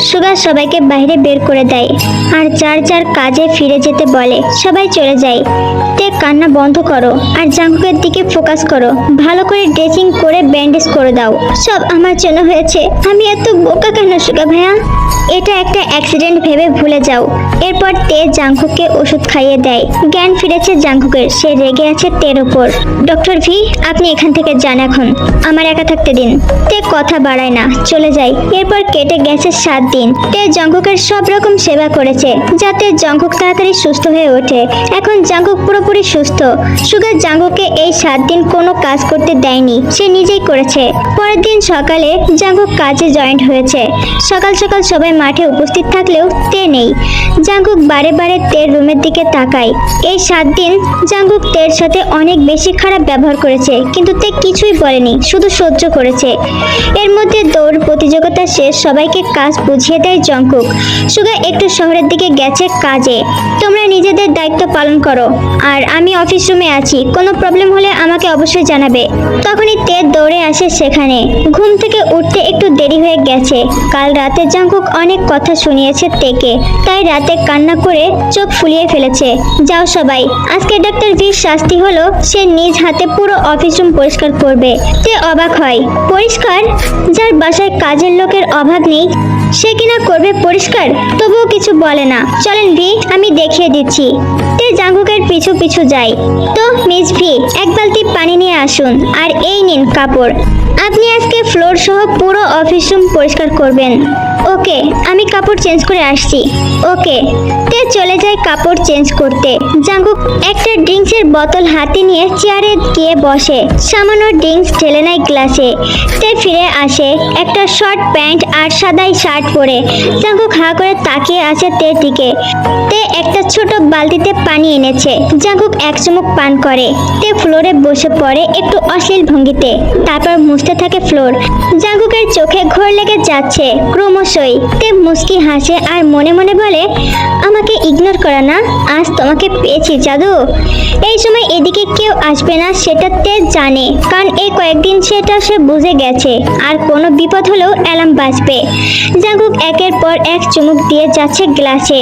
সুগা সবাইকে বাইরে বের করে দেয়। আর যার যার কাজে ফিরে যেতে বলে, সবাই চলে যায়। তে কান্না বন্ধ করো আর জাঙ্কুকের দিকে ফোকাস করো। ভালো করে ড্রেসিং করে ব্যান্ডেজ করে দাও। সব আমার জন্য হয়েছে। আমি এত বোকা কেন সুগা ভাইয়া? এটা একটা অ্যাক্সিডেন্ট ভেবে ভুলে যাও। এরপর তে জাঙ্কুককে ওষুধ খাইয়ে দেয়। জ্ঞান ফিরেছে জাঙ্কুকের সে রেগে আছে তের ওপর। ডক্টর ভি, আপনি এখান থেকে যান এখন। আমার একা থাকতে দিন। তে কথা বাড়ায় না। চলে যায়। এরপর কেটে গেছে সাত দিন। তে জঙ্কুকের সব রকম সেবা করেছে, যাতে জঙ্কুক তাড়াতাড়ি সুস্থ হয়ে ওঠে। এখন জাঙ্কুক পুরোপুরি সুস্থ। সুগার জাঙ্কুককে এই সাত দিন কোনো কাজ করতে দেয়নি। সে নিজেই করেছে। পরের দিন সকালে জাঙ্কুক কাজে জয়েন্ট হয়েছে। সকাল সকাল সবাই মাঠে উপস্থিত থাকলেও তে নেই। জাঙ্কুক বারে বারে তের রুমের দিকে তাকায়। এই সাত দিন জাঙ্কুক তের সাথে অনেক বেশি খারাপ ব্যবহার করেছে, কিন্তু তে কিছুই বলেনি, শুধু সহ্য করেছে। এর মধ্যে দৌড় প্রতিযোগিতা শেষ, সবাইকে কাজ বুঝিয়ে দেয় জঙ্কুক সুগা একটু শহরের দিকে গেছে কাজে। তোমরা নিজেদের দায়িত্ব পালন করো, আর আমি অফিস রুমে আছি, কোনো প্রবলেম হলে আমাকে অবশ্যই জানাবে। তখনই তে দৌড়ে আসে সেখানে। ঘুম থেকে উঠতে একটু দেরি হয়ে গেছে। কাল রাতে জাঙ্কুক অনেক কথা শুনিয়েছে তেকে, তাই রাতে কান্না করে চোখ ফুলিয়ে ফেলেছে। যাও সবাই। আজকে ডাক্তার ভির শাস্তি হলো, সে নিজ হাতে পুরো অফিস রুম পরিষ্কার করবে। তে অবাক হয়। পরিষ্কার? যার বাসায় কাজের লোকের অভাব নেই, সে কিনা করবে পরিষ্কার? তবুও কিছু বলে না। চলেন ভি, আমি দেখিয়ে দিচ্ছি। তে জাঙ্গুকের পিছু পিছু যাই তো মিস ভি, এক বালতি পানি নিয়ে আসুন। আর এই নিন কাপড়। আপনি আজকে ফ্লোর সহ পুরো অফিস রুম পরিষ্কার করবেন। ওকে, আমি কাপড় চেঞ্জ করে আসছি। ওকে তে চলে যায় কাপড় চেঞ্জ করতে। জাঙ্গুক একটা ড্রিঙ্কসের বোতল হাতে নিয়ে চেয়ারে গিয়ে বসে। সামান্য ড্রিঙ্কস ঢেলে নেয় গ্লাসে। তে ফিরে আসে একটা শর্ট প্যান্ট আর সাদাই শার্ট পরে। জাঙ্গুক হা করে তাকিয়ে আছে তে দিকে। তে একটা ছোট বালতিতে পানি এনেছে। জাঙ্গুক এক চুমুক পান করে। তে ফ্লোরে বসে পড়ে একটু অশ্লীল ভঙ্গিতে। তারপর মুছতে থাকে ফ্লোর। জাঙ্গুকের চোখে ঘোর লেগে যাচ্ছে ক্রমশই। তে মুস্কি হাসে আর মনে মনে বলে আমাকে ইগনোর করা না, আজ তোমাকে পেয়েছি, জাদু। এই সময় এদিকে কেউ আসবে না, সেটা তে জানে। কারণ এই কয়েকদিন সেটা সে বুঝে গেছে, আর কোনো বিপদ হলেও অ্যালার্ম বাজবে। জাঙ্গুক একের পর এক চুমুক দিয়ে যাচ্ছে গ্লাসে।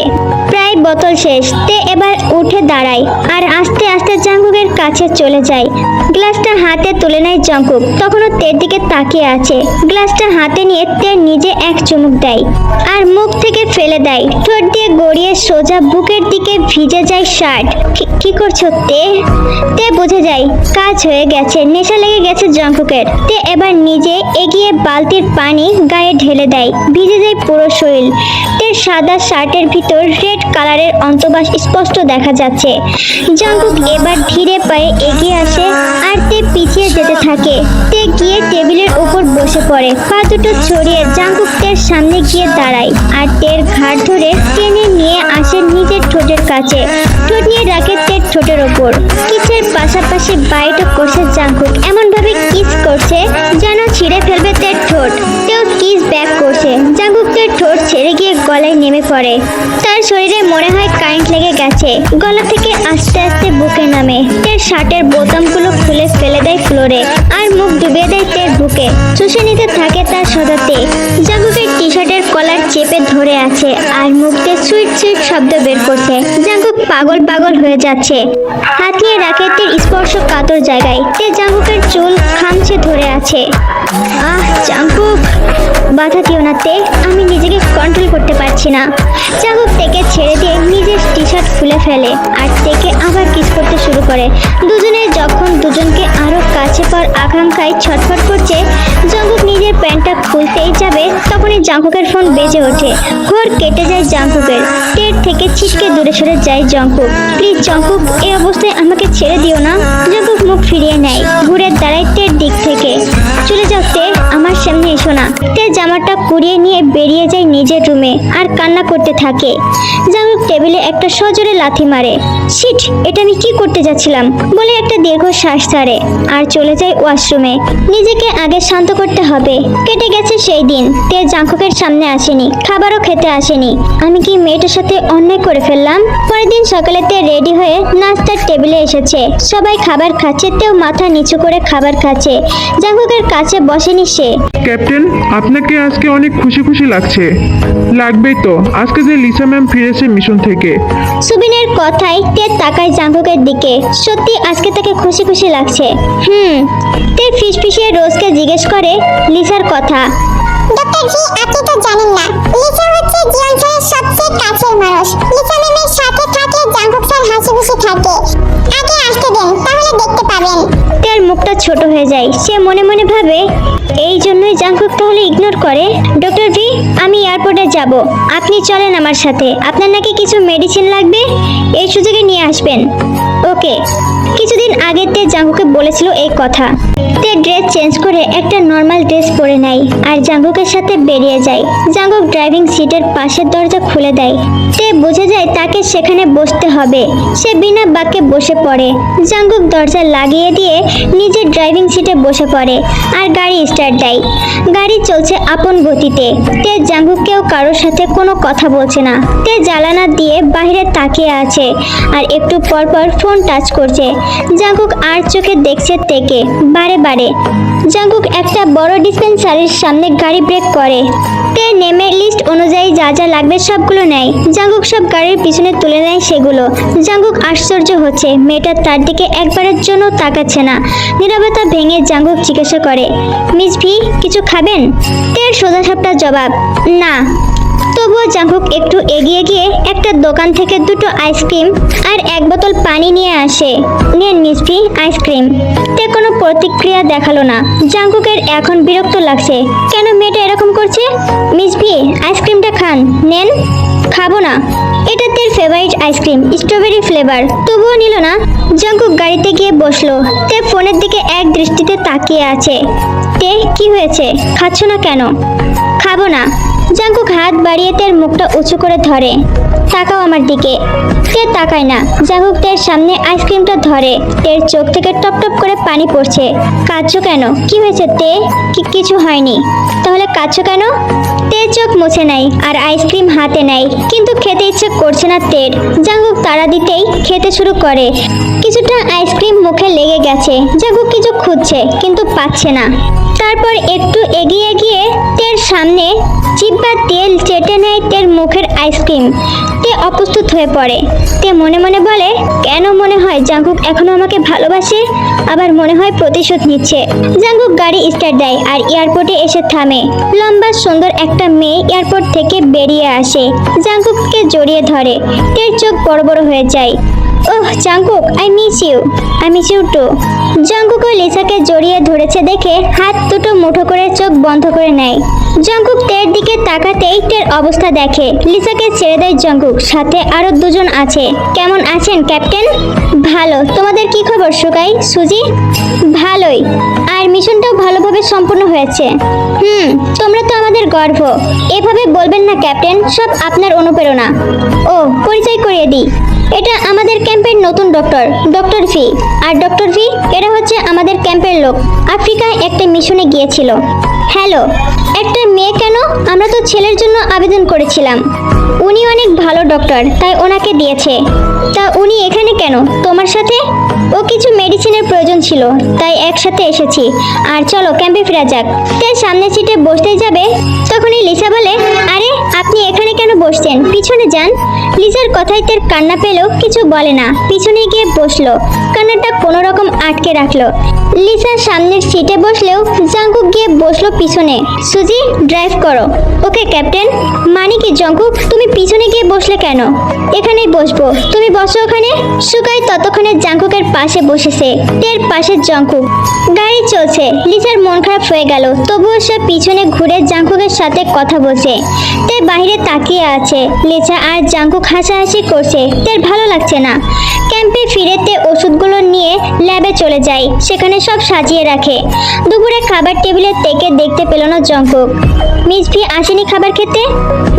প্রায় বোতল শেষ, তে এবার উঠে দাঁড়ায়, আর আস্তে আস্তে জাঙ্গুকের কাছে চলে যায়। গ্লাসটা হাতে তুলে নেয় জঙ্কুক তখনও তের দিকে তাকিয়ে আছে। গ্লাসটা হাতে নিয়ে তে নিজে এক চুমুক দেয়, আর মুখ থেকে ফেলে দেয়। ঠোঁট দিয়ে গড়িয়ে সোজা বুকের দিকে ভিজে যায় শার্ট। কি- করছ তে? তে বুঝে যায় কাজ হয়ে গেছে, নেশা লেগে গেছে জঙ্কুকের তে এবার নিজে এগিয়ে বালতির পানি গায়ে ঢেলে দেয়, ভিজে যায় পুরো শরীর। তে সাদা শার্টের ভিতর রেড কালারের অন্তবাস স্পষ্ট দেখা যাচ্ছে। জঙ্কুক এবার ধীরে পায়ে এগিয়ে আসে আর তে পিছিয়ে যেতে থাকে। তে গিয়ে টেবিলের উপর বসে পড়ে, পা দুটো ছড়িয়ে জাঙ্কুক সামনে গিয়ে দাঁড়ায়। আর তের ঘাট ধরে টেনে নিয়ে আসে নিজের ঠোঁটের কাছে। ঠোঁট নিয়ে রাখে তের ঠোঁটের ওপর। কিসের পাশাপাশি বাইটও করছে জাঙ্কুক। এমন ভাবে কিস করছে যেন ছিঁড়ে ফেলবে তার ঠোঁট। তেও কিস ব্যাক করছে। জাঙ্কুক তের ঠোঁট ছেড়ে গিয়ে গলায় নেমে পড়ে। তার শরীরে মনে হয় কারেন্ট লেগে গেছে। গলা থেকে আস্তে আস্তে বুকে নামে। তার শার্টের বোতামগুলো খুলে ফেলে দেয় ফ্লোরে আর মুখ ডুবিয়ে দেয় তের বুকে। চুষে নিতে থাকে তার সদাতে জাঙ্কুকের টি শার্টের কলার চেপে ধরে আছে আর মুখ দিয়ে সুইট সুইট শব্দ বের করছে। জাঙ্কুক পাগল পাগল হয়ে যাচ্ছে। হাত নিয়ে রাখে তের স্পর্শ কাতর জায়গায়। তে জাঙ্কুকের চুল খামছে ধরে আছে। আহ জাঙ্কুক বাধা দিও না, তে। আমি নিজেকে কন্ট্রোল করতে পারছি না। জাঙ্কুক তেকে ছেড়ে দিয়ে নিজের টি শার্ট খুলে ফেলে আর তেকে আবার কিস করতে শুরু করে। দুজনে যখন দুজনকে আরও কাছে পাওয়ার আকাঙ্ক্ষায় ছটফট করছে জাঙ্কুক নিজের প্যান্টটা খুলতেই যাবে, তখনই জাঙ্কুকের ফোন বেজে ওঠে। ঘোর কেটে যায় জাঙ্কুকের টের থেকে ছিটকে দূরে সরে যায় জঙ্কুক প্লিজ জঙ্কুক এই অবস্থায় আমাকে ছেড়ে দিও না। জঙ্কুক মুখ ফিরিয়ে নেয়। ঘুরে দাঁড়ায় টের দিক থেকে। চলে যাও তে আমার সামনে এসো না। তে জামাটা কুড়িয়ে নিয়ে বেরিয়ে যায় নিজের রুমে আর কান্না করতে থাকে। জাঙ্কুক টেবিলে একটা সজোরে লাথি মারে। শিট এটা আমি কি করতে যাচ্ছিলাম? বলে একটা দীর্ঘ শ্বাস ছাড়ে আর চলে যায় ওয়াশরুমে। নিজেকে আগে শান্ত করতে হবে। কেটে গেছে সেই দিন। তে জাঙ্কুকের সামনে আসেনি, খাবারও খেতে আসেনি। আমি কি মেয়েটার সাথে অন্যায় করে ফেললাম? পরের দিন সকালে তে রেডি হয়ে নাস্তার টেবিলে এসেছে। সবাই খাবার খাচ্ছে, তেও মাথা নিচু করে খাবার খাচ্ছে। জাঙ্কুকের কাছে বসেনি সে। ক্যাপ্টেন আপনাকে আজকে অনেক খুশি খুশি লাগছে। লাগবেই তো। আজকে যে লিসা ম্যাম ফিরেছে মিশন থেকে। সুবিনের কথায় তে তাকায় জাঙ্কুকের দিকে। সত্যি আজকে তাকে খুশি খুশি লাগছে। হুম তে ফিসফিসিয়ে রোজকে জিজ্ঞেস করে লিসার কথা। ডক্টর জি আপনি তো জানেন না। লিসা হচ্ছে জিয়ন স্যারের সবচেয়ে কাছের মানুষ। লিসা ম্যামের সাথে থাকলে জাঙ্কুক স্যার হাসি খুশি থাকে। আগে আসতে দেন তাহলে দেখতে পাবেন। মুখটা ছোট হয়ে যায়। সে মনে মনে ভাবে, এই জন্যই জাঙ্কুক তাহলে ইগনোর করে। ডক্টর ভি আমি এয়ারপোর্টে যাব। আপনি চলেন আমার সাথে। আপনার নাকি কিছু মেডিসিন লাগবে? এই সুযোগে নিয়ে আসবেন। ওকে। কিছুদিন আগে তে জাঙ্কুকে বলেছিল এই কথা। তে ড্রেস চেঞ্জ করে একটা নর্মাল ড্রেস পরে নেয় আর জাঙ্কুকের সাথে বেরিয়ে যায়। জাঙ্কুক ড্রাইভিং সিটের পাশের দরজা খুলে দেয়। তে বুঝে যায় তাকে সেখানে বসতে হবে। সে বিনা বাক্যে বসে পড়ে। জাঙ্কুক দরজা লাগিয়ে দিয়ে নিজের ড্রাইভিং সিটে বসে পড়ে আর গাড়ি স্টার্ট দেয়। গাড়ি চলছে আপন গতিতে। তে জাঙ্কুককেও কারোর সাথে কোনো কথা বলছে না। তে জ্বালানা দিয়ে বাইরে তাকিয়ে আছে আর একটু পর পর ফোন টাচ করছে। জাঙ্কুক আর চোখে দেখছে তেকে, বারে বারে। জাঙ্কুক একটা বড় ডিসপেন্সারির সামনে গাড়ি ব্রেক করে। তে নেমে লিস্ট অনুযায়ী যা যা লাগবে সবগুলো নেয়। জাঙ্কুক সব গাড়ির পিছনে তুলে নেয় সেগুলো। জাঙ্কুক আশ্চর্য হচ্ছে, মেয়েটা তার দিকে একবারের জন্য তাকাচ্ছে না। নীরবতা ভেঙে জাঙ্গুক জিজ্ঞাসা করে মিস ভি কিছু খাবেন? তের সোজাসাপটা জবাব না। তবুও জাঙ্কুক একটু এগিয়ে গিয়ে একটা দোকান থেকে দুটো আইসক্রিম আর এক বোতল পানি নিয়ে আসে। নেন মিসফি আইসক্রিম। তে কোনো প্রতিক্রিয়া দেখাল না। জাঙ্কুকের এখন বিরক্ত লাগছে। কেন মেয়েটা এরকম করছে? মিসফি আইসক্রিমটা খান। নেন। খাব না। এটা তের ফেভারিট আইসক্রিম স্ট্রবেরি ফ্লেভার তবুও নিল না। জাঙ্কুক গাড়িতে গিয়ে বসল। তে ফোনের দিকে এক দৃষ্টিতে তাকিয়ে আছে। তে, কি হয়েছে? খাচ্ছ না কেন? খাব না। জাঙ্কুক হাত বাড়িয়ে তের মুখটা উঁচু করে ধরে। তাকাও আমার দিকে। তে তাকায় না। জাঙ্কুক তের সামনে আইসক্রিমটা ধরে। তের চোখ থেকে টপ টপ করে পানি পড়ছে। কাঁদছো কেন? কি হয়েছে তে? কিছু হয়নি। তাহলে কাঁদছো কেন? তে চোখ মুছে নাই আর আইসক্রিম হাতে নেয় কিন্তু খেতে ইচ্ছে করছে না তের। জাঙ্কুক তাড়া দিতেই খেতে শুরু করে। কিছুটা আইসক্রিম মুখে লেগে গেছে। জাঙ্কুক কিছু খুঁজছে, কিন্তু পাচ্ছে না। তারপর একটু এগিয়ে গিয়ে তের সামনে জিব্বা তেল চেটে নেয় তের মুখের আইসক্রিম। তে অপ্রস্তুত হয়ে পড়ে। তে মনে মনে বলে, কেন মনে হয় জাঙ্কুক এখনও আমাকে ভালোবাসে? আবার মনে হয় প্রতিশোধ নিচ্ছে। জাঙ্কুক গাড়ি স্টার্ট দেয় আর এয়ারপোর্টে এসে থামে। লম্বা, সুন্দর একটা মেয়ে এয়ারপোর্ট থেকে বেরিয়ে আসে। জাঙ্কুককে জড়িয়ে ধরে। তের চোখ বড় বড় হয়ে যায়। ওহ Jungkook I miss you I miss you too Jungkook ও লিসাকে জড়িয়ে ধরেছে দেখে হাত দুটো মুঠো করে চোখ বন্ধ করে নেয়। জাঙ্কুক তের দিকে তাকাতেই তের অবস্থা দেখে। লিসাকে ছেড়ে দেয় জাঙ্কুক সাথে আরও দুজন আছে। কেমন আছেন, ক্যাপ্টেন? ভালো। তোমাদের কি খবর, সুকাই, সুজি? ভালোই। আর মিশনটাও ভালোভাবে সম্পূর্ণ হয়েছে। হুম, তোমরা তো আমাদের গর্ব এভাবে বলবেন না, ক্যাপ্টেন, সব আপনার অনুপ্রেরণা। ও পরিচয় করিয়ে দিই। এটা আমাদের ক্যাম্পের নতুন ডক্টর ডক্টর ভি। আর ডক্টর ভি, এটা হচ্ছে আমাদের ক্যাম্পের লোক। আফ্রিকায় একটা মিশনে গিয়েছিল। হ্যালো একটা মেয়ে কেন? আমরা তো ছেলের জন্য আবেদন করেছিলাম। উনি অনেক ভালো ডক্টর তাই ওনাকে দিয়েছে। তা উনি এখানে কেন? তোমার সাথে? ও কিছু মেডিসিনের প্রয়োজন ছিল, তাই একসাথে এসেছি। আর চলো ক্যাম্পে ফেরা যাক। তাই সামনে সিটে বসতে যাবে। তখনই লিসা বলে, আরে, আপনি এখানে কেন বসছেন? পিছনে যান। লিসার কথায় তার কান্না পেলেও কিছু বলে না। পিছনে গিয়ে বসল। কান্নাটা কোনো রকম আটকে রাখল। লিসা সামনের সিটে বসলেও জাঙ্কুক গিয়ে বসল পিছনে। সুজি ড্রাইভ করো। Okay, captain? মানে কি জঙ্কুক, তুমি পিছনে গিয়ে বসলে কেন? এখানেই বসবো। তুমি বসো ওখানে। সুকাই ততক্ষণে জাঙ্কুকের পাশে বসেছে। তের পাশে জঙ্কুক। গাড়ি চলছে। লিসার মন খারাপ হয়ে গেল। তবুও সে পিছনে ঘুরে জাঙ্কুকের সাথে কথা বলছে। তে বাইরে তাকিয়ে আছে। লিসা আর জাঙ্কুক হাসাহাসি করছে। তের ভালো লাগছে না। ক্যাম্পে ফিরেতে ওষুধগুলো নিয়ে ল্যাবে চলে যায়। সেখানে সব সাজিয়ে রাখে। দুপুরে খাবার টেবিলে থেকে দেখতে পেল না জঙ্কুক মিসভি আসেনি খাবার খেতে?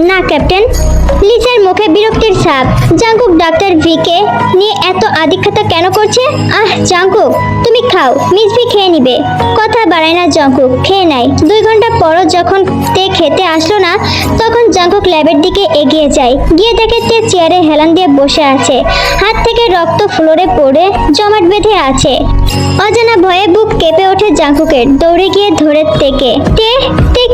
না, ক্যাপ্টেন। লিসার মুখে বিরক্তির ছাপ। জাঙ্কুক ডাক্তার ভিকে নিয়ে এত আদিক্ষতা কেন করছে? আহ, জাঙ্কুক, তুমি খাও, মিস ভি খেয়ে নিবে। কথা বাড়ায় না জাঙ্কুক, খেয়ে নেয়। দুই ঘণ্টা পরও যখন তে খেতে আসলো না, তখন জাঙ্কুক ল্যাবের দিকে এগিয়ে যায়। গিয়ে দেখে তে চেয়ারে হেলান দিয়ে বসে আছে। হাত থেকে রক্ত ফ্লোরে পড়ে জমাট বেঁধে আছে। অজানা ভয়ে বুক কেঁপে ওঠে জাঙ্কুকের। দৌড়ে গিয়ে ধরে তেকে। তে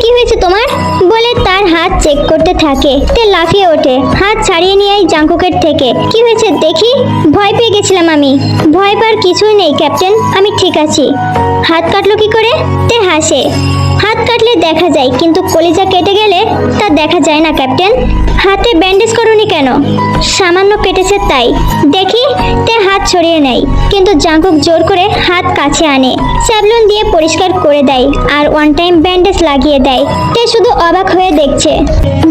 কি হয়েছে তোমার? বলে তার হাত চেক করতে থাকে। তে লাফিয়ে ওঠে, হাত ছাড়িয়ে নিয়ে এই জাঙ্কুকের থেকে। কি হয়েছে দেখি? ভয় পেয়ে গেছিলাম আমি। ভয় পার কিছুই নেই, ক্যাপ্টেন। আমি ঠিক আছি। হাত কাটলো কি করে? তে হাসে। কাটলে দেখা যায়, কিন্তু কলিজা কেটে গেলে তা দেখা যায় না, ক্যাপ্টেন। হাতে ব্যান্ডেজ করনি কেন? সামান্য কেটেছে তাই। দেখি, তে হাত ছড়িয়ে নেয়, কিন্তু জাঙ্কুক জোর করে হাত কাছে আনে। স্যাবলন দিয়ে পরিষ্কার করে দেয়, আর ওয়ান টাইম ব্যান্ডেজ লাগিয়ে দেয়। তে শুধু অবাক হয়ে দেখছে।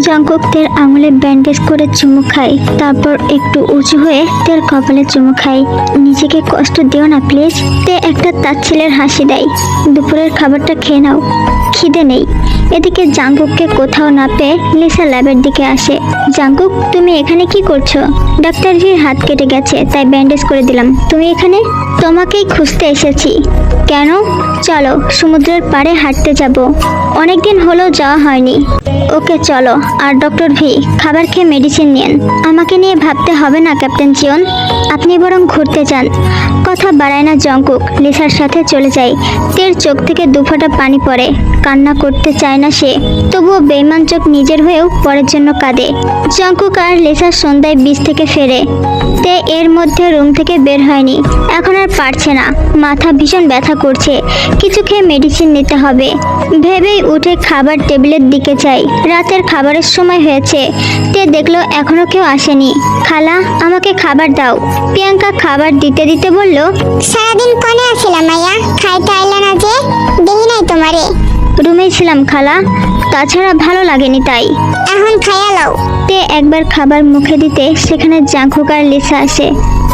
জাঙ্কুক তের আঙুলে ব্যান্ডেজ করে চুমু খায়, তারপর একটু উঁচু হয়ে তের কপালে চুমু খায়। নিজেকে কষ্ট দিও না, প্লিজ। তে একটা তাচ্ছিলের হাসি দেয়। দুপুরের খাবারটা খেয়ে নাও। খিদে নেই। এদিকে জাঙ্কুককে কোথাও না পেয়ে লিসা ল্যাবের দিকে আসে। জাঙ্কুক, তুমি এখানে কি করছ? ডাক্তার ভির হাত কেটে গেছে, তাই ব্যান্ডেজ করে দিলাম। তুমি এখানে? তোমাকেই খুঁজতে এসেছি। কেন? চলো, সমুদ্রের পাড়ে হাঁটতে যাব। অনেকদিন হলো যাওয়া হয়নি। ওকে, চলো। আর ডক্টর ভি, খাবার খেয়ে মেডিসিন নিন আমাকে নিয়ে ভাবতে হবে না, ক্যাপ্টেন জিয়ন আপনি বরং ঘুরতে যান। কথা বাড়ায় না জঙ্কুক, লিসার সাথে চলে যায় তের চোখ থেকে দুফোঁটা পানি পড়ে। কান্না করতে চায় না সে। তবুও বেইমান চোখ নিজের হয়েও পরের জন্য কাঁদে। জঙ্কুক আর লিসার সন্ধ্যায় বীজ থেকে ফেরে। তে এর মধ্যে রুম থেকে বের হয়নি। এখন আর পারছে না। মাথা ভীষণ ব্যথা করছে। কিছু খেয়ে মেডিসিন নিতে হবে। ভেবেই উঠে খাবার টেবিলের দিকে যাই রাতের খাবারের সময় হয়েছে। তে দেখল এখনও কেউ আসেনি। খালা, আমাকে খাবার দাও। প্রিয়াঙ্কা খাবার দিতে দিতে বলল, সারাদিন কনে আছিলাম মাইয়া। খাইতে আইলা না যে? দেখি নাই তোমারে। রুমেই ছিলাম খালা। তাছাড়া ভালো লাগেনি তাই। এখন খাইয়া লাও তে একবার খাবার মুখে দিতে সেখানে জাঁকুকার আর লিসা আসে।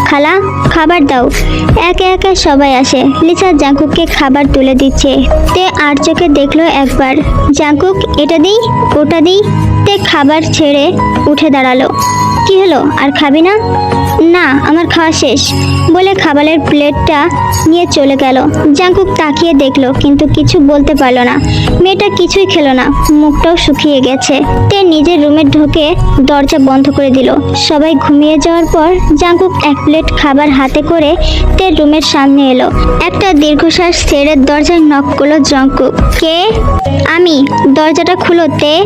খালা, খাবার দাও। একে একে সবাই আসে। লিসা জাঙ্কুককে খাবার তুলে দিচ্ছে। তে আর চোখে দেখল একবার। জাঙ্কুক, এটা দিই, ওটা দিই। তে খাবার ছেড়ে উঠে দাঁড়াল। কি হলো, আর খাবি না? না, আমার খাওয়া শেষ। বলে খাবারের প্লেটটা নিয়ে চলে গেল। জাঙ্কুক তাকিয়ে দেখল, কিন্তু কিছু বলতে পারল না। মেয়েটা কিছুই খেলো না, মুখটাও শুকিয়ে গেছে। তে নিজের রুমে ঢুকে দরজা বন্ধ করে দিল। সবাই ঘুমিয়ে যাওয়ার পর জাঙ্কুক এক প্লেট খাবার হাতে করে তে রুমের সামনে এলো। একটা দীর্ঘশ্বাস ছেড়ে দরজায় নক করল জাঙ্কুক। কে? আমি। দরজাটা খুলো তে।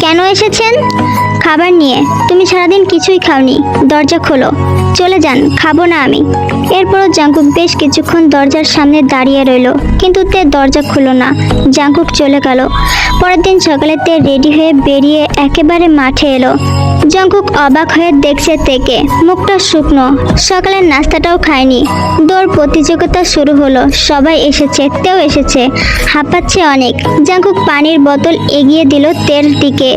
কেন এসেছেন? খাবার নিয়ে। তুমি সারাদিন কিছুই খাওনি। দরজা খোলো। চলে যান। খাব না আমি। এরপরও জাঙ্কুক বেশ কিছুক্ষণ দরজার সামনে দাঁড়িয়ে রইল। কিন্তু তে দরজা খুলো না। জাঙ্কুক চলে গেল। পরের দিন সকালে তে রেডি হয়ে বেরিয়ে একেবারে মাঠে এলো। জাঙ্কুক অবাক হয়ে দেখছে তেকে। মুখটা শুকনো। সকালের নাস্তাটাও খায়নি দৌড় প্রতিযোগিতা শুরু হলো। সবাই এসেছে তেও এসেছে। হাঁপাচ্ছে অনেক। জাঙ্কুক পানির বোতল এগিয়ে দিল তের দিকে।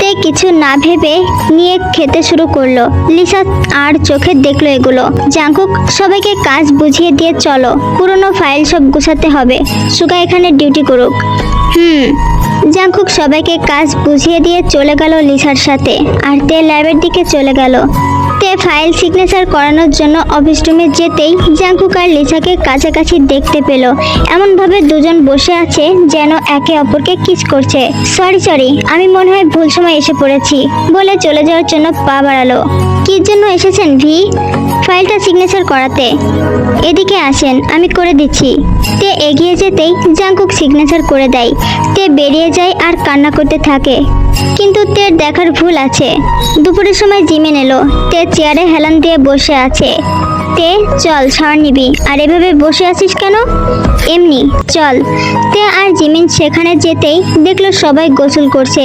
তে কিছু না ভেবে নিয়ে খেতে শুরু করল। লিসা আর চোখে দেখল এগুলো। জাঙ্কুক সবাইকে কাজ বুঝিয়ে দিয়ে চলো। পুরনো ফাইল সব গুছাতে হবে। সুগা এখানে ডিউটি করুক। হুম। জাঙ্কুক সবাইকে কাজ বুঝিয়ে দিয়ে চলে গেল লিসার সাথে। আর তে ল্যাবের দিকে চলে গেল। তে ফাইল সিগনেচার করানোর জন্য অফিস রুমে যেতেই জাঙ্কুক আর লিসাকে কাছাকাছি দেখতে পেল। এমনভাবে দুজন বসে আছে যেন একে অপরকে কিস করছে। সরি সরি আমি মনে হয় ভুল সময় এসে পড়েছি, বলে চলে যাওয়ার জন্য পা বাড়ালো। কি জন্য এসেছেন ভি? ফাইলটা সিগনেচার করাতে। এদিকে আসেন, আমি করে দিচ্ছি। তে এগিয়ে যেতেই জাঙ্কুক সিগনেচার করে দেয়। তে বেরিয়ে যায় আর কান্না করতে থাকে। কিন্তু তের দেখার ভুল আছে। দুপুরের সময় জিমেন এলো। তে চেয়ারে হেলান দিয়ে বসে আছে। তে চল ছাড় নিবি। আর এভাবে বসে আছিস কেন? এমনি চল। তে আর জিমিন সেখানে যেতেই দেখল সবাই গোসল করছে।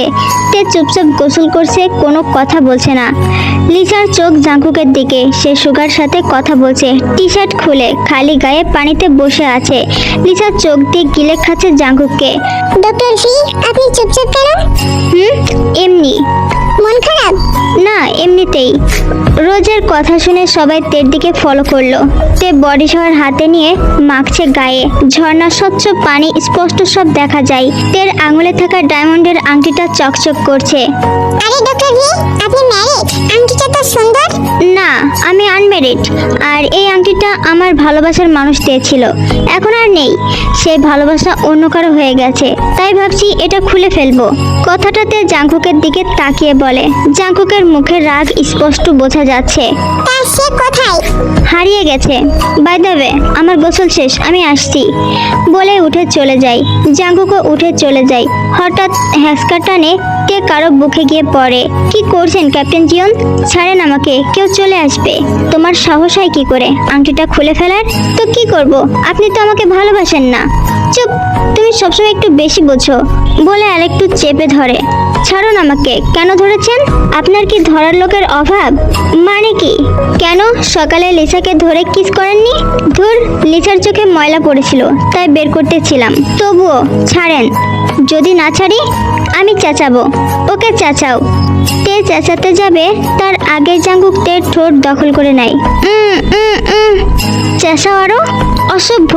তে চুপচাপ গোসল করছে কোনো কথা বলছে না। লিসার চোখ জাঙ্কুকের দিকে সে সুগার সাথে কথা বলছে। টি শার্ট খুলে খালি গায়ে পানিতে বসে আছে। লিসার চোখ দিয়ে গিলে খাচ্ছে জাঙ্কুককে। ডক্টর ভি আপনি চুপচাপ কেন? হুম এমনি। নেই রোজের কথা শুনে সবাই তের দিকে ফলো করল। তে বডি শাওয়ার হাতে নিয়ে মাখছে গায়ে। ঝর্ণা, স্বচ্ছ পানি, স্পষ্ট সব দেখা যায়। তের আঙুলে থাকা ডায়মন্ডের আংটিটা চকচক করছে। আরে ডক্টর আপনি ম্যারিড আংটিটা তো সুন্দর? না আমি আনমেরিড আর এই আংটিটা আমার ভালোবাসার মানুষ দিয়েছিল। এখন আর নেই। সেই ভালোবাসা অন্য কারও হয়ে গেছে। তাই ভাবছি এটা খুলে ফেলব। কথাটাতে জাঙ্কুকের দিকে তাকিয়ে বলে জাঙ্কুকের মুখে রাগ স্পষ্ট বোঝা যাচ্ছে। সে কোথায়? হারিয়ে গেছে। বাই দেবে আমার গোসল শেষ আমি আসছি। বলে উঠে চলে যাই। জাঙ্কুকও উঠে চলে যায় হঠাৎ হ্যাসকা টানে তে কারও বুকে গিয়ে পড়ে। কি করছেন ক্যাপ্টেন জিয়ন? ছাড়েন আমাকে, কেউ চলে আসবে। তোমার সাহস হয় কি করে? আংটিটা খুলে ফেলার? তো কি করব? আপনি তো আমাকে ভালোবাসেন না। চুপ, তুমি সবসময় একটু বেশি বোঝো। বলে আরেকটু চেপে ধরে। ছাড়ুন আমাকে, কেন ধরেছেন? আপনার কি ধরার লোকের অভাব? মানে কি? কেন সকালে লিসাকে ধরে কিস করেননি? ধুর, লিসার চোখে ময়লা পড়েছিল, তাই বের করতেছিলাম তবুও, ছাড়েন। যদি না ছাড়ি আমি চেঁচাবো। ওকে চেঁচাও। তে চেঁচাতে যাবে, তার আগে জাঙ্গুক তের ঠোঁট দখল করে নেয়। চেঁচাও আরও অসভ্য।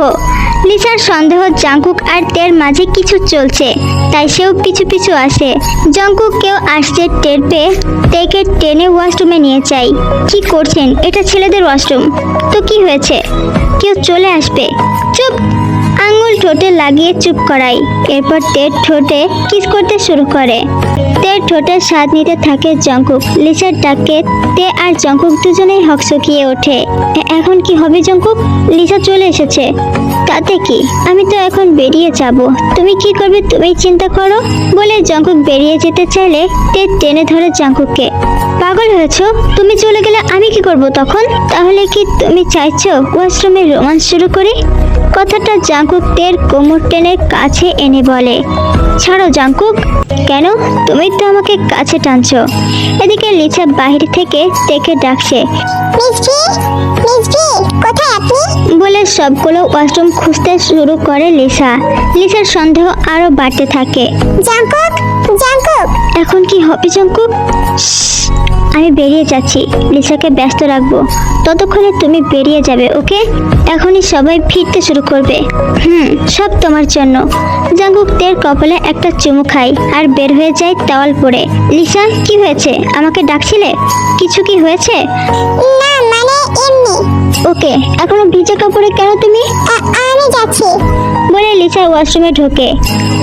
লিসার সন্দেহ জাঙ্কুক আর তের মাঝে কিছু চলছে, তাই সেও পিছু পিছু আসে। জঙ্কুক কেউ আসছে টের পেয়ে তেকে টেনে ওয়াশরুমে নিয়ে চাই কি করছেন? এটা ছেলেদের ওয়াশরুম। তো কি হয়েছে? কেউ চলে আসবে। চুপ! আঙুল ঠোঁটে লাগিয়ে চুপ করাই। এরপর তের ঠোঁটে কিস করতে শুরু করে। তের ঠোঁটের স্বাদ নিতে থাকে জঙ্কুক। লিসার ডাকে, তে আর জঙ্কুক দুজনেই হকচকিয়ে ওঠে। এখন কি হবে জঙ্কুক? লিসা চলে এসেছে। তাতে কি? আমি তো এখন বেরিয়ে যাব। তুমি কি করবে তুমি চিন্তা করো। বলে জঙ্কুক বেরিয়ে যেতে চাইলে তে টেনে ধরে জঙ্কুককে, পাগল হয়েছো? তুমি চলে গেলে আমি কি করব তখন? তাহলে কি তুমি চাইছো ওয়াশরুমে রোমান্স শুরু করি? কথাটা জাঙ্কুক তের কোমর টেনে কাছে এনে বলে ছাড়ো জাঙ্কুক কেন? তুমি তো আমাকে কাছে টানছো। এদিকে লিচা বাইরে থেকে তেকে ডাকছে বলে সবগুলো ওয়াশরুম খুঁজতে শুরু করে লিসা লিসার সন্দেহ আরও বাড়তে থাকে। Jungkook Jungkook! এখন কি হবে জঙ্কুক? আমি বেরিয়ে যাচ্ছি। লিসাকে ব্যস্ত রাখব। ততক্ষণে তুমি বেরিয়ে যাবে ওকে? এখনই সবাই ফিরতে শুরু করবে। হুম সব তোমার জন্য। জাঙ্কুক তের কপালে একটা চুমু খাই আর বের হয়ে যায় তাওয়াল পরে লিসা কি হয়েছে? আমাকে ডাকছিলে? কিছু কি হয়েছে? না মানে এমনি। ওকে এখনও ভিজে কাপড়ে কেন তুমি? আমি যাচ্ছি। বলে লিসা ওয়াশরুমে ঢোকে।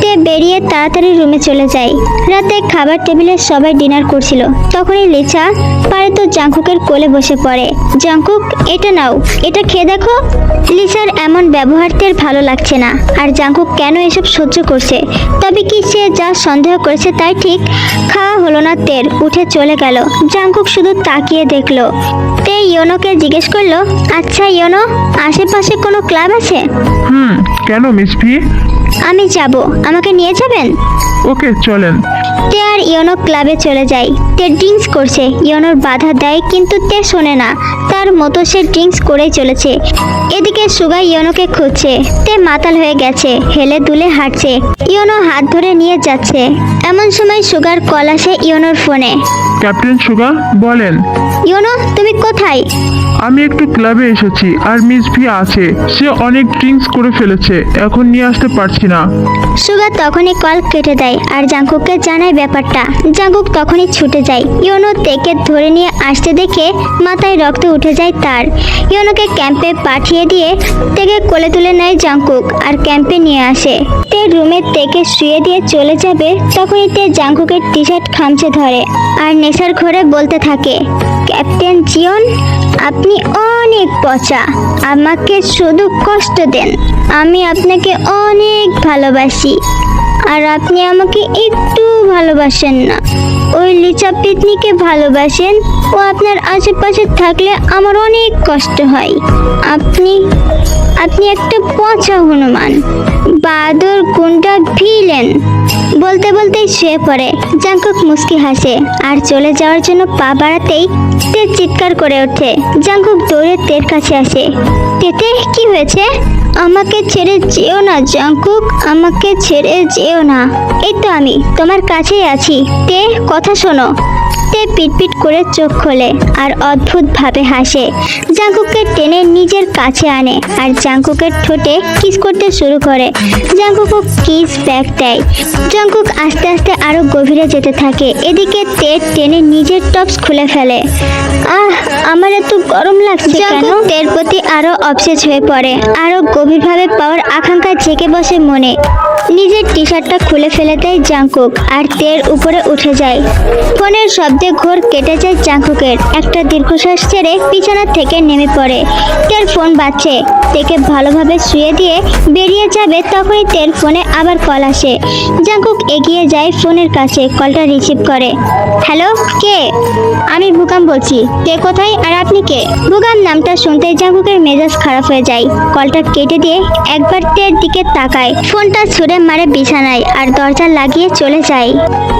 তে বেরিয়ে তাড়াতাড়ি রুমে চলে যায়। রাতে খাবার টেবিলে সবাই ডিনার করছিল। তখনই পারে তো জাঙ্কুকের কোলে বসে পড়ে। জাঙ্কুক এটা নাও, এটা খেয়ে দেখো। লিসার এমন ব্যবহার তের ভালো লাগছে না। আর জাঙ্কুক কেন এসব সহ্য করছে? তবে কি সে যা সন্দেহ করেছে তাই ঠিক? খাওয়া হলো না তের, উঠে চলে গেল। জাঙ্কুক শুধু তাকিয়ে দেখল। তে ইয়োনোকে জিজ্ঞেস করল আচ্ছা ইয়োনো, আশেপাশে কোনো ক্লাব আছে? হুম, কেন মিস ভি আমি যাব। আমাকে নিয়ে যাবেন? ওকে চলেন। তে আর ইয়োনো ক্লাবে চলে যায়। তে ড্রিঙ্কস করছে। ইয়োনোর বাধা দেয় কিন্তু তে শোনে না। তার মতো সে ড্রিঙ্কস করেই চলেছে। এদিকে সুগা ইয়োনোকে খুঁজছে। তে মাতাল হয়ে গেছে হেলে দুলে হাঁটছে। ইয়োনো হাত ধরে নিয়ে যাচ্ছে। এমন সময় সুগার কল আসে ইয়োনোর ফোনে। ক্যাপ্টেন সুগা বলেন। ইয়োনো তুমি কোথায়? আমি একটু ক্লাবে এসেছি আর মিস ভি আছে। সে অনেক ড্রিঙ্কস করে ফেলেছে এখন নিয়ে আসতে পারছি না। সুগা তখনই কল কেটে দেয়। আর জাঙ্কুককে জানায় ব্যাপারটা। জাঙ্কুক তখনই ছুটে যায়। ইয়োনো তেকে ধরে নিয়ে আসতে দেখে মাথায় রক্ত উঠে যায় তার। ইয়োনোকে ক্যাম্পে পাঠিয়ে দিয়ে তেকে কোলে তুলে নেয় জাঙ্কুক আর ক্যাম্পে নিয়ে আসে। তে রুমে তেকে শুয়ে দিয়ে চলে যাবে, তখনই তে জাঙ্কুকের টি শার্ট খামচে ধরে আর নেশার ঘরে বলতে থাকে, ক্যাপ্টেন জিয়ন, আপনি অনেক পচা। আমাকে শুধু কষ্ট দেন। আমি আপনাকে অনেক ভালোবাসি। আর আপনি আমাকে একটু ভালোবাসেন না। ওই লিচা পিতনিকে ভালোবাসেন, ও আপনার আশেপাশে থাকলে আমার অনেক কষ্ট হয়। আপনি আপনি একটা পচা হনুমান, বাদর গুন্ডা ভিলেন। বলতে বলতেই শুয়ে পড়ে জাঙ্কুক মুস্কি হাসে আর চলে যাওয়ার জন্য পা বাড়াতেই তে চিৎকার করে ওঠে। জাঙ্কুক দৌড়ে তের কাছে আসে। তেতে কি হয়েছে? আমাকে ছেড়ে যেও না, জাঙ্কুক। আমাকে ছেড়ে যেও না। এই তো আমি, তোমার কাছেই আছি। তে, কথা শোনো। তে পিটপিট করে চোখ খোলে আর অদ্ভুত ভাবে হাসে। জাঙ্কুককে টেনে নিজের কাছে আনে আর জাঙ্কুকের ঠোঁটে কিস করতে শুরু করে। জাঙ্কুক কিস ব্যাক দেয়। জাঙ্কুক আস্তে আস্তে আরও গভীরে যেতে থাকে। এদিকে তে টেনে নিজের টপস খুলে ফেলে। আহ, আমার এত গরম লাগছে কেন? তের প্রতি আরও অবসেস হয়ে পড়ে। আরও গভীরভাবে পাওয়ার আকাঙ্ক্ষা জেগে বসে মনে। নিজের টি শার্টটা খুলে ফেলে দেয় জাঙ্কুক আর তের উপরে উঠে যায়। ফোনের শব্দে ঘোর কেটে যায় জাঙ্কুকের একটা দীর্ঘশ্বাস ছেড়ে বিছানা থেকে নেমে পড়ে। তের ফোন বাজছে। তেকে ভালোভাবে শুয়ে দিয়ে বেরিয়ে যাবে তখনই তের ফোনে আবার কল আসে। জাঙ্কুক এগিয়ে যায় ফোনের কাছে, কলটা রিসিভ করে। হ্যালো, কে? আমি ভুকাম বলছি। কে কোথায় আর আপনি কে? ভুকাম নামটা শুনতেই জাঙ্কুকের মেজাজ খারাপ হয়ে যায়। কলটা কেটে দিয়ে একবার তের দিকে তাকায়। ফোনটা ছুঁড়ে মারে বিছানায় আর দরজা লাগিয়ে চলে যায়।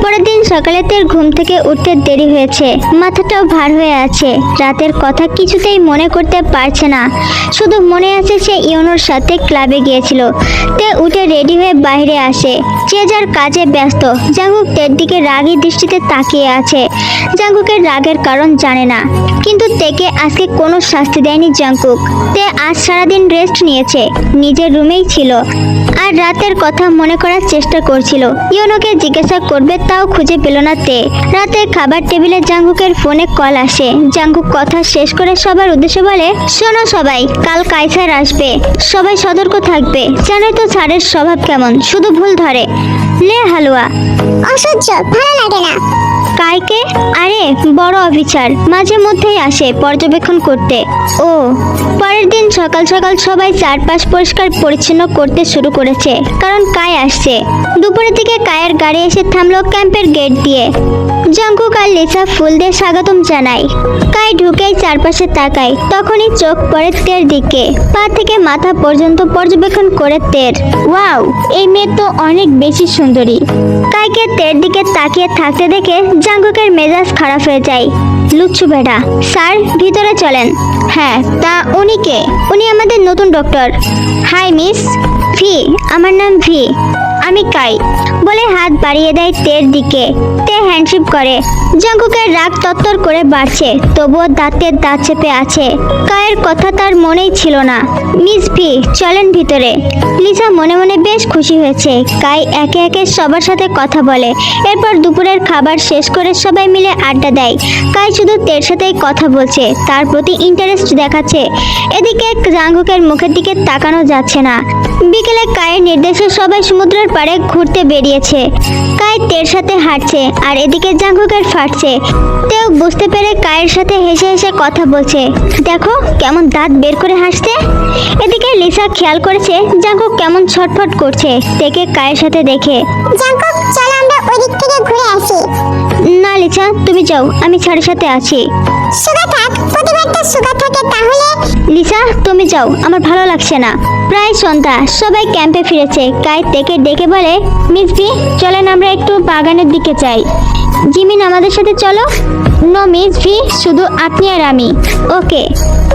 পরের দিন সকালে তের ঘুম থেকে উঠতে দেরি হয়েছে। মাথাটাও ভার হয়ে আছে। রাতের কথা কিছুতেই মনে করতে পারছে না। শুধু মনে আছে সে ইউনোর সাথে ক্লাবে গিয়েছিল। তে উঠে রেডি হয়ে বাইরে আসে। যে যার কাজে ব্যস্ত। জাঙ্গুক তের দিকে রাগী দৃষ্টিতে তাকিয়ে আছে। জাঙ্গুকের রাগের কারণ জানে না। কিন্তু তেকে আজকে কোনো শাস্তি দেয়নি জাঙ্কুক তে আজ সারাদিন রেস্ট নিয়েছে। নিজের রুমেই ছিল। আর রাতের কথা মনে করার চেষ্টা করছিল। ইউনোকে জিজ্ঞাসা করবে তাও খুঁজে পেল না তে। রাতে খাবার টেবিলে জাঙ্গুকের ফোনে কল আসে। জাঙ্গুক কথা শেষ করে সবার উদ্দেশ্যে বলে শোনো সবাই কাল কাইসার আসবে। সবাই সতর্ক থাকবে। জানোই তো ছাড়ের স্বভাব কেমন শুধু ভুল ধরে। লে হালুয়া। অসহ্য ভালো লাগে না। কাইকে? আরে বড় অফিসার মাঝে মধ্যেই আসে পর্যবেক্ষণ করতে। ও পরের দিন সকাল সকাল সবাই চারপাশ পরিষ্কার পরিচ্ছন্ন করতে শুরু করেছে। কারণ কায় আসছে। দুপুরের দিকে কায়ের গাড়ি এসে থামলো ক্যাম্পের গেট দিয়ে। জঙ্কুক আর লিসা ফুল দিয়ে স্বাগতম জানায়। কাই ঢুকেই চারপাশে তাকায়, তখনই চোখ পড়ে তের দিকে। পা থেকে মাথা পর্যন্ত পর্যবেক্ষণ করে তের। ওয়াও, এই মেয়ে তো অনেক বেশি সুন্দরী। কাইকে তের দিকে তাকিয়ে থাকতে দেখে জাঙ্গুকের মেজাজ খারাপ হয়ে যায়। লুচ্ছু বেটা, স্যার, ভিতরে চলেন। হ্যাঁ তা উনি কে? উনি আমাদের নতুন ডক্টর। High, miss. ভি, আমার নাম ভি। আমি কাই? বলে হাত বাড়িয়ে দেয় তের দিকে। তে হ্যান্ডশিপ করে। জাঙ্কুকের রাগ তত্তর করে বাড়ছে, তবুও দাঁতের দাঁত চেপে আছে। কায়ের কথা তার মনেই ছিল না। মিস ভি, চলেন ভিতরে। লিসা মনে মনে বেশ খুশি হয়েছে। কাই একে একে সবার সাথে কথা বলে। এরপর দুপুরের খাবার শেষ করে সবাই মিলে আড্ডা দেয়। কাই শুধু তের সাথেই কথা বলছে, তার প্রতি ইন্টারেস্ট দেখাচ্ছে। এদিকে জাঙ্গুকের মুখের দিকে তাকানো যাচ্ছে না। বিকেলে কায়ের নির্দেশে সবাই সমুদ্রের পাড়ে ঘুরতে বেরিয়েছে। কাই তের সাথে হাঁটছে আর এদিকে জাঙ্গুকের ফাটছে। তেও বুঝতে পেরে কায়ের সাথে হেসে হেসে কথা বলছে। দেখো কেমন দাঁত বের করে হাসছে। এদিকে লিসা খেয়াল করেছে জাঙ্কুক কেমন ছটফট করছে। তেকে কায়ের সাথে দেখে। জাঙ্কুক চলো আমরা ওই দিক থেকে ঘুরে আসি। না লিসা তুমি যাও আমি ছাড়ের সাথে আছি। সুগা তো সুগা থাকে তাহলে? লিসা, তুমি যাও, আমার ভালো লাগছে না। প্রায় সন্ধ্যা, সবাই ক্যাম্পে ফিরেছে। কাই থেকে ডেকে বলে মিস চলেন আমরা একটু বাগানের দিকে যাই। জিমিন, আমাদের সাথে চলো। নো মিস ভি শুধু আপনি আর আমি। ওকে।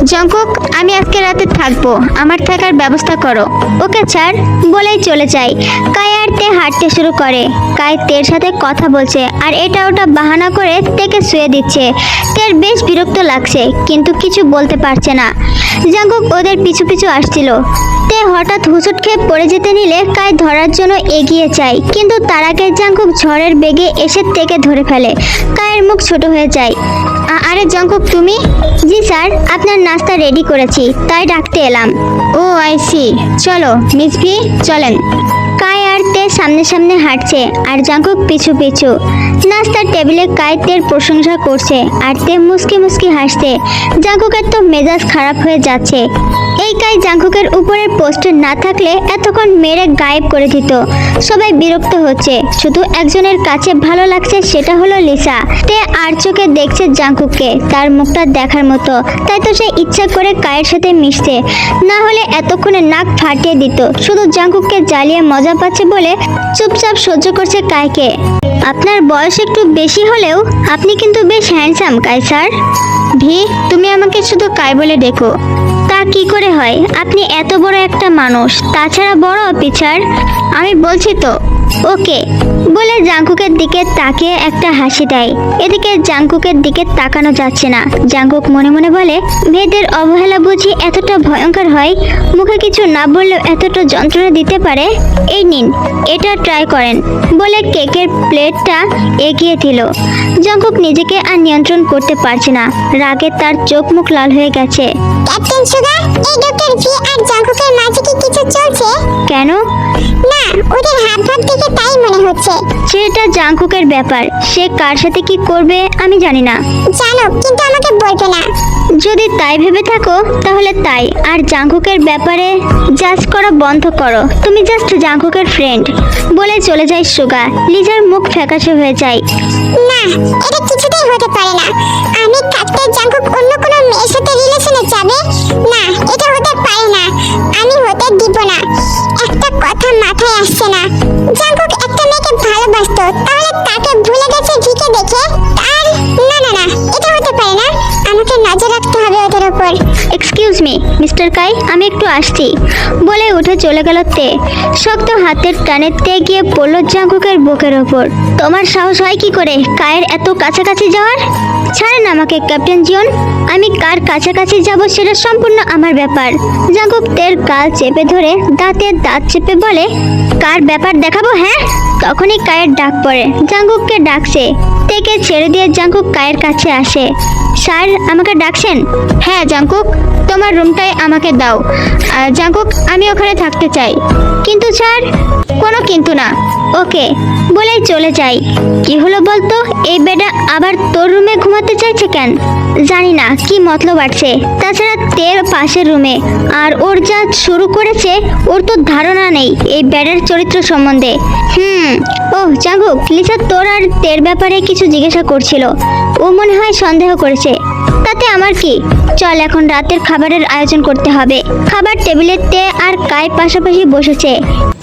জঙ্কুক আমি আজকে রাতে থাকব। আমার থাকার ব্যবস্থা করো। ওকে ছাড় বলেই চলে যাই। কাই আর তে হাঁটতে শুরু করে। কাই তের সাথে কথা বলছে আর এটা ওটা বাহানা করে তেকে শুয়ে দিচ্ছে। তের বেশ বিরক্ত লাগছে, কিন্তু কিছু বলতে পারছে না। জাঙ্কুক ওদের পিছু পিছু আসছিল। হঠাৎ হুসুট খেয়ে পড়ে যেতে নিলে কাই ধরার জন্য এগিয়ে যায়। কিন্তু তার আগে ঝড়ের বেগে এসে থেকে ধরে ফেলে। কায়ের মুখ ছোট হয়ে যায়। আরে জাঙ্কুক, তুমি? জি, স্যার, আপনার নাস্তা রেডি করেছি, তাই ডাকতে এলাম। ও, আই সি, চলো, মিস ভি, চলেন। কায় আর তে সামনে সামনে হাঁটছে আর জাঙ্কুক পিছু পিছু। নাস্তার টেবিলে কায় তের প্রশংসা করছে আর তে মুসকি মুসকি হাসছে। জাঙ্কুকের তো মেজাজ খারাপ হয়ে যাচ্ছে। এই কাই জাঙ্কুকের উপরের পোস্টে না থাকলে এতক্ষণ মেরে গায়েব করে দিত। সবাই বিরক্ত হচ্ছে। শুধু একজনের কাছে ভালো লাগছে সেটা হলো লিসা। তে আর চোখে দেখছে জাঙ্কুককে তার মুখটা দেখার মতো। তাই তো সে ইচ্ছা করে কায়ের সাথে মিশছে। না হলে এতক্ষণে নাক ফাটিয়ে দিত। শুধু জাঙ্কুককে জ্বালিয়ে মজা পাচ্ছে বলে চুপচাপ সহ্য করছে কায়কে আপনার বয়স একটু বেশি হলেও আপনি কিন্তু বেশ হ্যান্ডসাম কায় স্যার। ভি, তুমি আমাকে শুধু কাই বলে ডেকো। কি করে হয়? আপনি এত বড় একটা মানুষ। তাছাড়া বড় অফিসার। আমি বলছি তো। ওকে। বলে জাঙ্কুকের দিকে তাকিয়ে একটা হাসি দেয়। এদিকে জাঙ্কুকের দিকে তাকানো যাচ্ছে না। জাঙ্কুক মনে মনে বলে, মেয়েদের অবহেলা বুঝি এতটা ভয়ঙ্কর হয়? মুখে কিছু না বললেও এতটা যন্ত্রণা দিতে পারে? এই নিন, এটা ট্রাই করেন। বলে কেকের প্লেটটা এগিয়ে দিল। জাঙ্কুক নিজেকে আর নিয়ন্ত্রণ করতে পারছে না। রাগে তার চোখ মুখ লাল হয়ে গেছে। এই ডক্টর ভি আর জাঙ্কুকের মাঝে কি কিছু চলছে? কেন? না ওদের ভাব দেখে তাই মনে হচ্ছে। সেটা জাঙ্কুকের ব্যাপার। সে কার সাথে কি করবে আমি জানি না। জানো কিন্তু আমাকে বলবে না। যদি তাই ভেবে থাকো তাহলে তাই। আর জাঙ্কুকের ব্যাপারে জাজ করা বন্ধ করো। তুমি জাস্ট জাঙ্কুকের ফ্রেন্ড বলে চলে যায় সুগা। লিজার মুখ ফ্যাকাশে হয়ে যায়। না এটা কিছুতেই হতে পারে না। আমি ক্যাপ্টেন জাঙ্কুক অন্য মাথায় না। মিস্টার কাই, আমি একটু আসছি। বলে উঠে চলে গেল তে। শক্ত হাতের টানে তে গিয়ে পড়ল জাঙ্কুকের বুকের ওপর। তোমার সাহস হয় কি করে? কায়ের এত কাছাকাছি যাওয়ার? ছাড়েন আমাকে, ক্যাপ্টেন জিওন আমি কার কাছাকাছি যাব সেটা সম্পূর্ণ আমার ব্যাপার। জাঙ্কুক তের গাল চেপে ধরে দাঁতে দাঁত চেপে বলে, কার ব্যাপার দেখাবো হ্যাঁ? তখনই কায়ের ডাক পড়ে। জাঙ্কুককে ডাকছে। তেকে ছেড়ে দিয়ে জাঙ্কুক কায়ের কাছে আসে। স্যার, আমাকে ডাকছেন? হ্যাঁ জাঙ্কুক। তোমার রুমটাই আমাকে দাও। জাঙ্কুক, আমি ওখানে থাকতে চাই। কিন্তু স্যার, কোনো কিন্তু না। ওকে, বলেই চলে যাই। কি হলো বলতো, এই বেডা আবার তোর রুমে ঘুমাতে চাইছে কেন? জানি না, কি মতলব আছে। তাছাড়া তের পাশের রুমে। আর ওর যা শুরু করেছে, ওর তো ধারণা নেই এই ব্যাডের চরিত্র সম্বন্ধে। হুম ও জাঙ্কুক, লিসা তোর আর তের ব্যাপারে কিছু জিজ্ঞাসা করছিল। ও মনে হয় সন্দেহ করেছে। তাতে আমার কি? চল এখন রাতের খাবারের আয়োজন করতে হবে। খাবার টেবিলের তে আর কাই পাশাপাশি বসেছে।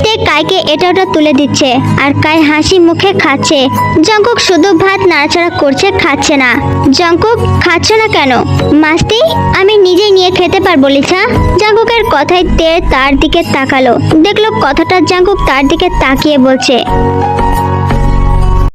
তে কাইকে এটা ওটা তুলে দিচ্ছে। আর কাই হাসি মুখে খাচ্ছে। জঙ্কুক শুধু ভাত নাড়াচাড়া করছে, খাচ্ছে না। জঙ্কুক, খাচ্ছ না কেন? মাস্তি, আমি নিজেই নিয়ে খেতে পারব লিসা জাঙ্কুকের কথায় তে তার দিকে তাকালো। দেখল কথাটা জাঙ্কুক তার দিকে তাকিয়ে বলছে।